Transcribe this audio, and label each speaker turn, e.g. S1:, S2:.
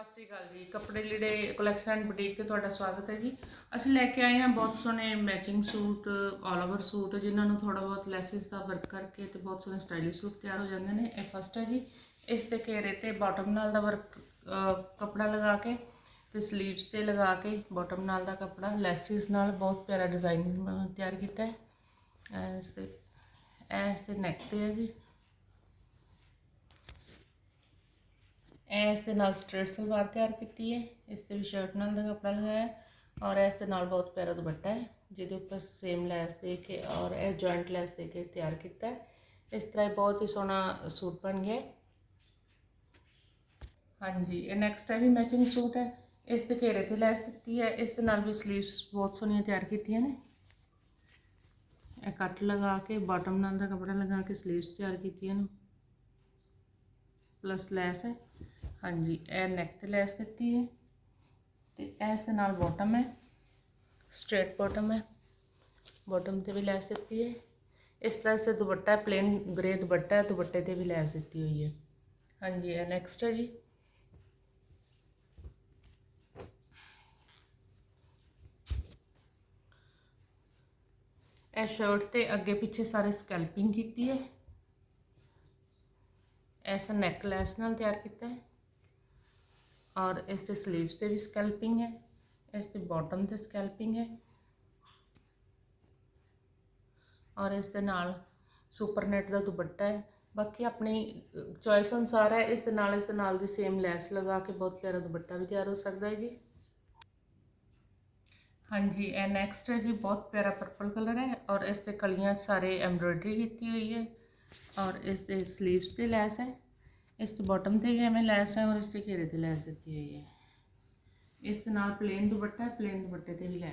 S1: ਸਤਿ ਸ਼੍ਰੀ ਅਕਾਲ ਜੀ। ਕੱਪੜੇ ਲੀੜੇ ਕਲੈਕਸ਼ਨ ਐਂਡ ਬੁਟੀਕ ਤੇ ਤੁਹਾਡਾ ਸਵਾਗਤ ਹੈ ਜੀ। ਅਸੀਂ ਲੈ ਕੇ ਆਏ ਹਾਂ ਬਹੁਤ ਸੋਹਣੇ matching suit all over suit ਜਿਨ੍ਹਾਂ ਨੂੰ ਥੋੜਾ ਬਹੁਤ ਲੈਸਿਸ ਦਾ ਵਰਕ ਕਰਕੇ ਤੇ ਬਹੁਤ ਸੋਹਣੇ ਸਟਾਈਲਿਸ਼ ਸੂਟ ਤਿਆਰ ਹੋ ਜਾਂਦੇ ਨੇ। ਇਹ ਫਸਟ ਹੈ ਜੀ। ਇਸ ਤੇ ਘੇਰੇ ਤੇ ਬਾਟਮ ਨਾਲ ਦਾ ਵਰਕ ਕੱਪੜਾ ਲਗਾ ਕੇ ਤੇ ਸਲੀਵਸ ਤੇ ਲਗਾ ਕੇ ਬਾਟਮ ਨਾਲ ਦਾ ਕੱਪੜਾ ਲੈਸਿਸ ਨਾਲ ਬਹੁਤ ਪਿਆਰਾ ਡਿਜ਼ਾਈਨ ਤਿਆਰ ਕੀਤਾ ਹੈ। ਇਸ ਤੇ ਇਸ ਤੇ ਨੈਕ ਤੇ ਹੈ ਜੀ। ਇਸ ਦੇ ਨਾਲ ਸਟ੍ਰੇਟ ਸਲਵਾਰ ਤਿਆਰ ਕੀਤੀ ਹੈ, ਇਸ ਤੇ ਵੀ ਸ਼ਰਟ ਨਾਲ ਦਾ ਕੱਪੜਾ ਲਗਾਇਆ ਔਰ ਇਸ ਦੇ ਨਾਲ ਬਹੁਤ ਪਿਆਰਾ ਦੁਪੱਟਾ ਹੈ, ਜਿਹਦੇ ਉੱਪਰ ਸੇਮ ਲੈਸ ਦੇ ਕੇ ਔਰ ਇਹ ਜੁਆਇੰਟ ਲੈਸ ਦੇ ਕੇ ਤਿਆਰ ਕੀਤਾ ਹੈ। ਇਸ ਤਰ੍ਹਾਂ ਇਹ ਬਹੁਤ ਹੀ ਸੋਹਣਾ ਸੂਟ ਬਣ ਗਿਆ ਹਾਂਜੀ, ਇਹ ਨੈਕਸਟ ਹੈ ਵੀ ਮੈਚਿੰਗ ਸੂਟ ਹੈ, ਇਸ ਦੇ ਘੇਰੇ ਤੇ ਲੈਸ ਦਿੱਤੀ ਹੈ, ਇਸ ਦੇ ਨਾਲ ਵੀ ਸਲੀਵਸ ਬਹੁਤ ਸੋਹਣੀਆਂ ਤਿਆਰ ਕੀਤੀਆਂ ਨੇ। ਇਹ ਕੱਟ ਲਗਾ ਕੇ ਬਾਟਮ ਨਾਲ ਦਾ ਕੱਪੜਾ ਲਗਾ ਕੇ ਸਲੀਵਸ ਤਿਆਰ ਕੀਤੀਆਂ ਨੇ। ਪਲੱਸ ਲੈਸ ਹੈ। ਹਾਂਜੀ ਇਹ ਨੈਕ ਤੇ ਲੈਸ ਦਿੱਤੀ ਹੈ ਤੇ ਇਸ ਦੇ ਨਾਲ ਬਾਟਮ ਹੈ ਸਟ੍ਰੇਟ ਬਾਟਮ ਹੈ ਬਾਟਮ ਤੇ ਵੀ ਲੈਸ ਦਿੱਤੀ ਹੈ ਇਸ ਤਰ੍ਹਾਂ ਸੇ ਦੁਪੱਟਾ ਪਲੇਨ ਗ੍ਰੇ ਦੁਪੱਟਾ ਹੈ ਦੁਪੱਟੇ ਤੇ ਵੀ ਲੈਸ ਦਿੱਤੀ ਹੋਈ ਹੈ ਹਾਂਜੀ ਇਹ ਨੈਕਸਟ ਹੈ ਜੀ ਇਹ ਸ਼ਰਟ ਤੇ ਅੱਗੇ ਪਿੱਛੇ ਸਾਰੇ ਸਕੈਲਪਿੰਗ ਕੀਤੀ ਹੈ ਐਸਾ ਨੈਕਲੈਸ ਨਾਲ ਤਿਆਰ ਕੀਤਾ ਹੈ ਔਰ ਇਸ ਦੇ ਸਲੀਵਸ ਤੇ ਵੀ ਸਕੈਲਪਿੰਗ ਹੈ, ਇਸ ਦੇ ਬਾਟਮ ਤੇ ਸਕੈਲਪਿੰਗ ਹੈ ਔਰ ਇਸ ਦੇ ਨਾਲ ਸੁਪਰ ਨੈਟ ਦਾ ਦੁਪੱਟਾ ਹੈ। ਬਾਕੀ ਆਪਣੀ ਚੋਇਸ ਅਨੁਸਾਰ ਹੈ, ਇਸ ਦੇ ਨਾਲ, ਇਸ ਦੇ ਨਾਲ ਦੀ ਸੇਮ ਲੈਸ ਲਗਾ ਕੇ ਬਹੁਤ ਪਿਆਰਾ ਦੁਪੱਟਾ ਵੀ ਤਿਆਰ ਹੋ ਸਕਦਾ ਹੈ ਜੀ। ਹਾਂਜੀ, ਇਹ ਨੈਕਸਟ ਹੈ ਜੀ, ਬਹੁਤ ਪਿਆਰਾ ਪਰਪਲ ਕਲਰ ਹੈ ਔਰ ਇਸ ਤੇ ਕਲੀਆਂ ਸਾਰੇ ਐਮਬ੍ਰੋਇਡਰੀ ਕੀਤੀ ਹੋਈ ਹੈ ਔਰ ਇਸ ਦੇ 슬ੀਵਸ ਤੇ ਲੈਸ ਹੈ। ਇਸ ਦੇ ਬਾਟਮ ਤੇ ਵੀ ਐਵੇਂ ਲੈਸ ਹੈ ਔਰ ਇਸ ਦੇ ਘੇਰੇ ਤੇ ਲੈਸ ਦਿੱਤੀ ਹੋਈ ਹੈ ਇਸ ਦੇ ਨਾਲ ਪਲੇਨ ਦੁਪੱਟਾ ਪਲੇਨ ਦੁਪੱਟੇ ਤੇ ਵੀ ਲੈਸ।